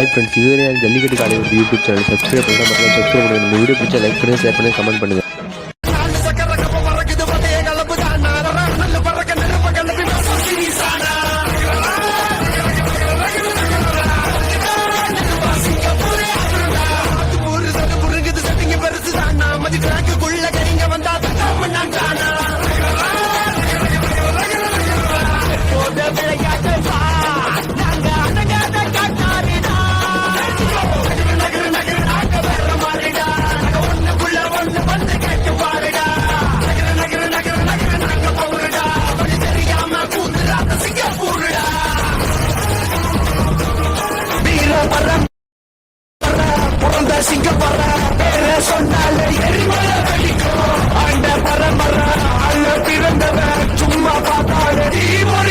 hi friends இதுவரை எனக்கு ஜல்லிக்கட்டு காலை ஒரு யூடியூப் சேனல் சப்ஸ்கிரைப் பண்ணால் மட்டும் சப்ஸ்கிரைப் பண்ணுங்கள் இந்த வீடியோ பிடிச்சா லைக் பண்ணுங்கள் ஷேர் பண்ணுங்கள் கமெண்ட் பண்ணுங்கள் பிறந்த வர பேர சொன்னாலே எரிமலை வெடிக்கும் ஆண்ட பரம்பரை அல்ல பிறந்தவன் சும்மா பார்த்தாலே தீபாவளி